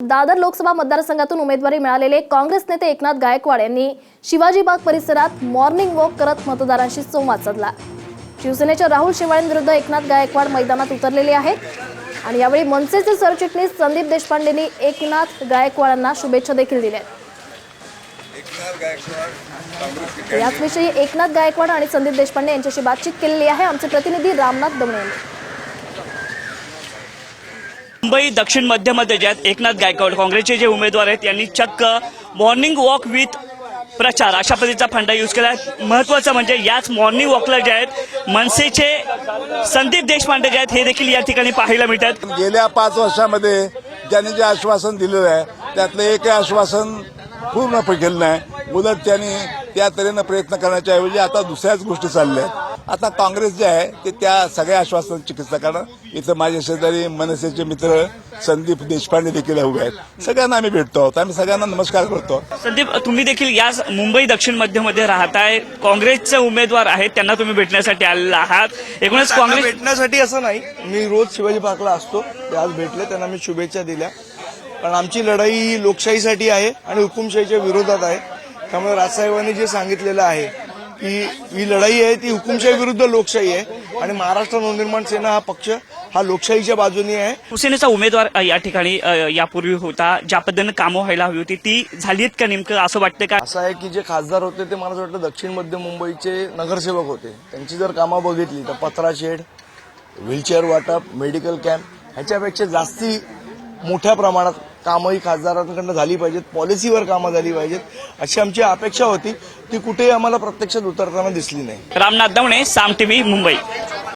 दादर लोकसभा मतदारसंघातून उमेदवारी मिळालेले काँग्रेस नेते एकनाथ गायकवाड यांनी शिवाजी बाग परिसरात मॉर्निंग वॉक करत मतदारांशी संवाद साधला. शिवसेनेच्या राहुल शेवाळेंविरुद्ध एकनाथ गायकवाड मैदानात उतरलेले आहेत. आणि यावेळी मनसेचे सरचिटणीस संदीप देशपांडेंनी एकनाथ गायकवाडांना शुभेच्छा देखील दिल्या याचविषयी एकनाथ गायकवाड आणि संदीप देशपांडे यांच्याशी बातचीत केलेली आहे. आमचे प्रतिनिधी रामनाथ दमणे यांनी मुंबई दक्षिण मध्यमध्ये जे आहेत एकनाथ गायकवाड काँग्रेसचे जे उमेदवार आहेत यांनी चक्क मॉर्निंग वॉक विथ प्रचार अशा पद्धतीचा फंडा यूज केला आहे. महत्वाचं म्हणजे याच मॉर्निंग वॉकला जे आहेत मनसेचे संदीप देशपांडे जे आहेत हे देखील या ठिकाणी पाहायला मिळतात. गेल्या पाच वर्षामध्ये ज्यांनी जे आश्वासन दिलेलं आहे त्यातलं एकही आश्वासन पूर्ण केलं नाही. उलट त्यांनी त्या तऱ्हेनं प्रयत्न करण्याच्या ऐवजी आता दुसऱ्याच गोष्टी चालल्या आहेत. आता काँग्रेस जे आहे ते त्या सगळ्या आश्वासन चिकित्सा करणं इथं माझे शेजारी मनसेचे मित्र संदीप देशपांडे देखील उभे आहेत. सगळ्यांना आम्ही भेटतो आहोत. आम्ही सगळ्यांना नमस्कार करतो संदीप तुम्ही देखील याच मुंबई दक्षिण मध्यमध्ये राहताय. काँग्रेसचे उमेदवार आहेत त्यांना तुम्ही भेटण्यासाठी आलेला आहात. एकूणच काँग्रेस भेटण्यासाठी असं नाही. मी रोज शिवाजी पार्कला असतो. ते आज भेटले त्यांना मी शुभेच्छा दिल्या. कारण आमची लढाई ही लोकशाहीसाठी आहे आणि हुकुमशाहीच्या विरोधात आहे. त्यामुळे राजसाहेबांनी जे सांगितलेलं आहे की ही लढाई आहे ती हुकुमशाही विरुद्ध लोकशाही आहे आणि महाराष्ट्र नवनिर्माण सेना हा पक्ष हा लोकशाहीच्या बाजूने आहे. शिवसेनेचा उमेदवार या ठिकाणी यापूर्वी होता. ज्या पद्धतीनं कामं व्हायला हवी होती ती झाली आहेत का नेमकं? असं वाटतं का? असं आहे की जे खासदार होते ते मला असं वाटतं दक्षिण मध्य मुंबईचे नगरसेवक होते. त्यांची जर कामं बघितली तर पत्रा शेड व्हीलचेअर वाटप मेडिकल कॅम्प ह्याच्यापेक्षा जास्ती मोठ्या प्रमाणात कामंही खासदारांकडनं झाली पाहिजेत पॉलिसीवर कामं झाली पाहिजेत अशी आमची अपेक्षा होती. ती कुठेही आम्हाला प्रत्यक्षात उतरताना दिसली नाही. रामनाथ दवणे साम टीव्ही मुंबई.